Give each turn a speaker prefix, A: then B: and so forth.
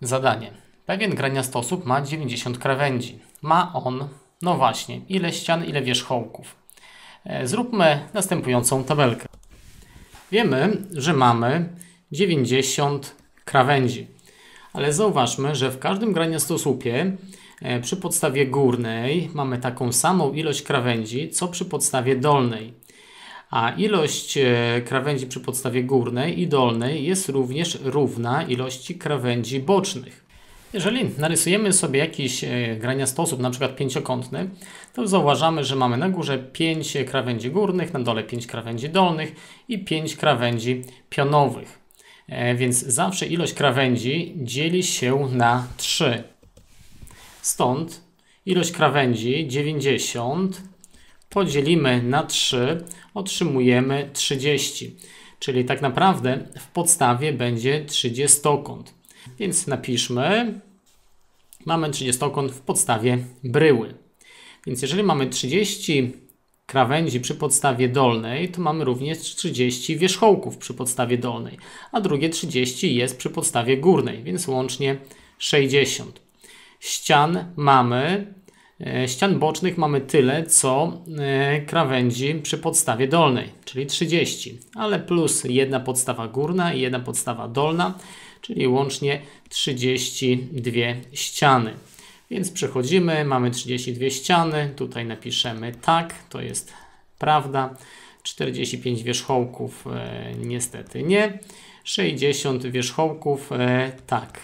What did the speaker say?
A: Zadanie. Pewien graniastosób ma 90 krawędzi. Ma on, no właśnie, ile ścian, ile wierzchołków. E, Zróbmy następującą tabelkę. Wiemy, że mamy 90 krawędzi, ale zauważmy, że w każdym graniastosłupie e, przy podstawie górnej mamy taką samą ilość krawędzi, co przy podstawie dolnej. A ilość e, krawędzi przy podstawie górnej i dolnej jest również równa ilości krawędzi bocznych. Jeżeli narysujemy sobie jakiś e, graniastosób, na przykład pięciokątny, to zauważamy, że mamy na górze 5 krawędzi górnych, na dole 5 krawędzi dolnych i 5 krawędzi pionowych. E, Więc zawsze ilość krawędzi dzieli się na 3. Stąd ilość krawędzi 90 podzielimy na 3, otrzymujemy 30. Czyli tak naprawdę w podstawie będzie 30-kąt. Więc napiszmy, mamy 30-kąt w podstawie bryły. Więc jeżeli mamy 30 krawędzi przy podstawie dolnej, to mamy również 30 wierzchołków przy podstawie dolnej, a drugie 30 jest przy podstawie górnej, więc łącznie 60. Ścian mamy Ścian bocznych mamy tyle, co e, krawędzi przy podstawie dolnej, czyli 30, ale plus jedna podstawa górna i jedna podstawa dolna, czyli łącznie 32 ściany. Więc przechodzimy, mamy 32 ściany, tutaj napiszemy tak, to jest prawda. 45 wierzchołków e, niestety nie, 60 wierzchołków tak.